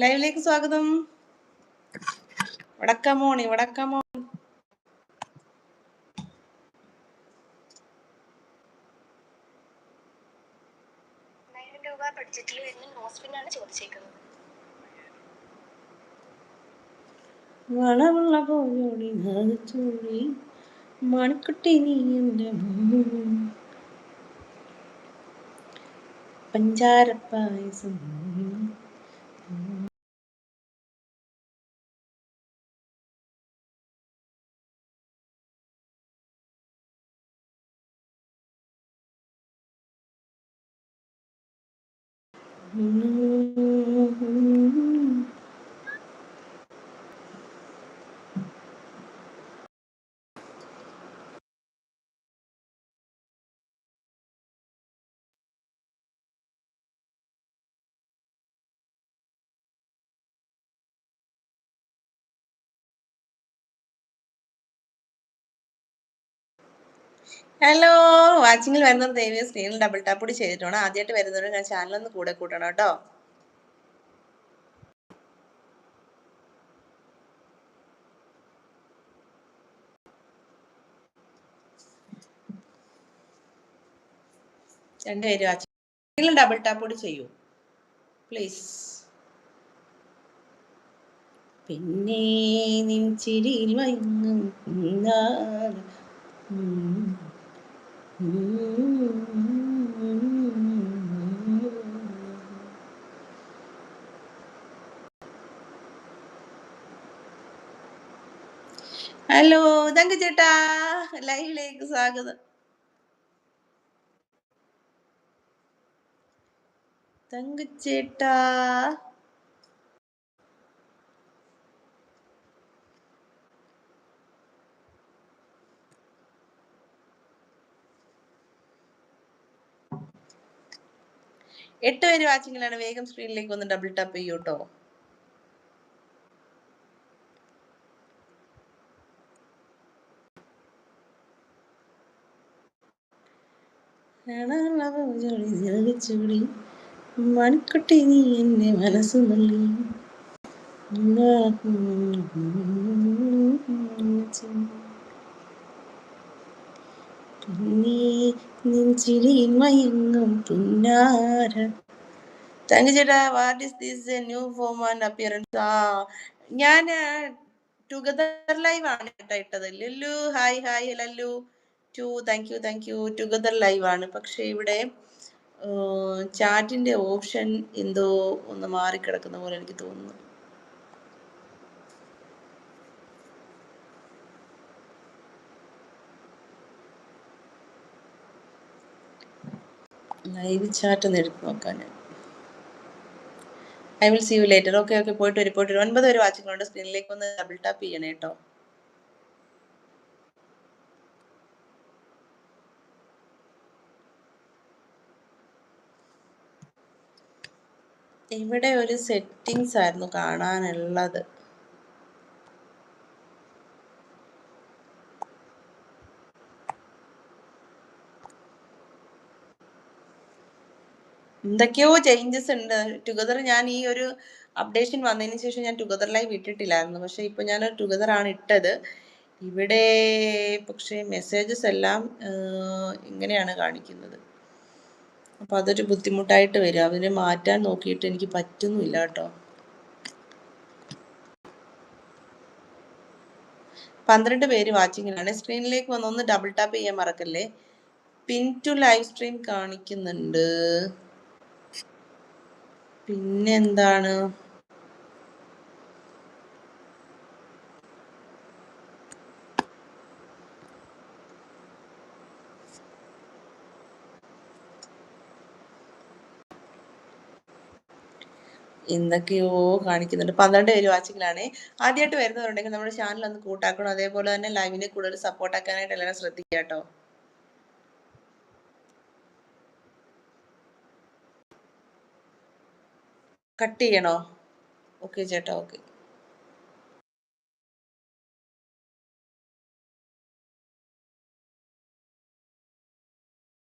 ലൈവിലേക്ക് സ്വാഗതം. വടക്കമോണി വടക്കമോ ആയിരം രൂപ ബഡ്ജറ്റിൽ വരുന്ന നോസ്പിൻ ആണ് ചോദിച്ചേക്കുന്നത്. വളമുള്ള പോയോടി നാഗച്ചോടി മണിക്കുട്ടി നീ എന്റെ പഞ്ചാരപ്പായസം. Mm-hmm. ഹലോ വാച്ചിങ്ങിൽ വരുന്ന ദൈവം സ്ക്രീനിൽ ഡബിൾ ടാപ്പ് കൂടി ചെയ്തിട്ടാണ് ആദ്യമായിട്ട് വരുന്നവർ ഞാൻ ചാനൽ ഒന്ന് കൂടെ കൂട്ടണം കേട്ടോ. രണ്ടുപേരും വാച്ചിങ്ങിൽ ഡബിൾ ടാപ്പ് കൂടി ചെയ്യൂ. പ്ലീസ് പിന്നെ നിൻ ചിരിയിൽ മയങ്ങും. ഹലോ തങ്ക ചേട്ടാ ലൈവിലേക്ക് സ്വാഗതം. തങ്കച്ചേട്ടാ എട്ട് പേര് വാച്ചിങ്ങിലാണ് വേഗം സ്ക്രീനിലേക്ക് ഒന്ന് ഡബിൾ ടാപ്പ് ചെയ്യൂ കേട്ടോ ചൂടി മണിക്കുട്ടി നീ എന്നെ മനസ്സ് നുള്ളി പിന്നെ നെഞ്ചിരിയിൽ മയങ്ങും ചേട്ടാ. What is this new form and appearance ആ ഞാൻ ടുഗദർ ലൈവ് ആണ് കേട്ടോ ഇട്ടത്. Lallu hi hi Lallu to thank you thank you together live ആണ്. പക്ഷേ ഇവിടെ ചാറ്റിന്റെ ഓപ്ഷൻ എന്തോ ഒന്ന് മാറിക്കിടക്കുന്ന പോലെ എനിക്ക് തോന്നുന്നു. ഒന്ന് എടുത്ത് നോക്കാൻ I will see you later okay okay പോയിട്ട് വരും പോയിട്ട് വരും. ഒൻപത് പേര് വാച്ചിങ്ങളുണ്ട് സ്ക്രീനിലേക്ക് ഒന്ന് ഡബിൾ ടാപ്പ് ചെയ്യണേ കേട്ടോ ഇവിടെ ഒരു സെറ്റിങ്സ് ആയിരുന്നു കാണാനുള്ളത്. എന്തൊക്കെയോ ചേഞ്ചസ് ഉണ്ട്. ടുഗദർ ഞാൻ ഈ ഒരു അപ്ഡേഷൻ വന്നതിന് ശേഷം ഞാൻ ടുഗദർ ലൈവ് ഇട്ടിട്ടില്ലായിരുന്നു. പക്ഷെ ഇപ്പൊ ഞാൻ ടുഗദർ ആണ് ഇട്ടത്. ഇവിടെ പക്ഷേ മെസ്സേജസ് എല്ലാം ഇങ്ങനെയാണ് കാണിക്കുന്നത്. അപ്പൊ അതൊരു ബുദ്ധിമുട്ടായിട്ട് വരും. അതിനെ മാറ്റാൻ നോക്കിയിട്ട് എനിക്ക് പറ്റുന്നില്ല കേട്ടോ. പന്ത്രണ്ട് പേര് വാച്ചിങ്ങിലാണ് സ്ക്രീനിലേക്ക് വന്ന് ഒന്ന് ഡബിൾ ടാപ്പ് ചെയ്യാൻ മറക്കല്ലേ? പിൻ ടു ലൈവ് സ്ട്രീം കാണിക്കുന്നുണ്ട്. പിന്നെ എന്താണ് എന്തൊക്കെയോ കാണിക്കുന്നുണ്ട്. പന്ത്രണ്ട് പേര് വാച്ചിങ്ങിലാണ്. ആദ്യമായിട്ട് വരുന്നവരുണ്ടെങ്കിൽ നമ്മുടെ ചാനൽ ഒന്ന് കൂട്ടാക്കണം. അതേപോലെ തന്നെ ലൈവിനെ കൂടുതൽ സപ്പോർട്ട് ആക്കാനായിട്ട് എല്ലാവരും ശ്രദ്ധിക്കുക കേട്ടോ കട്ട് ചെയ്യണോ? ഓക്കെ ചേട്ടാ ഓക്കെ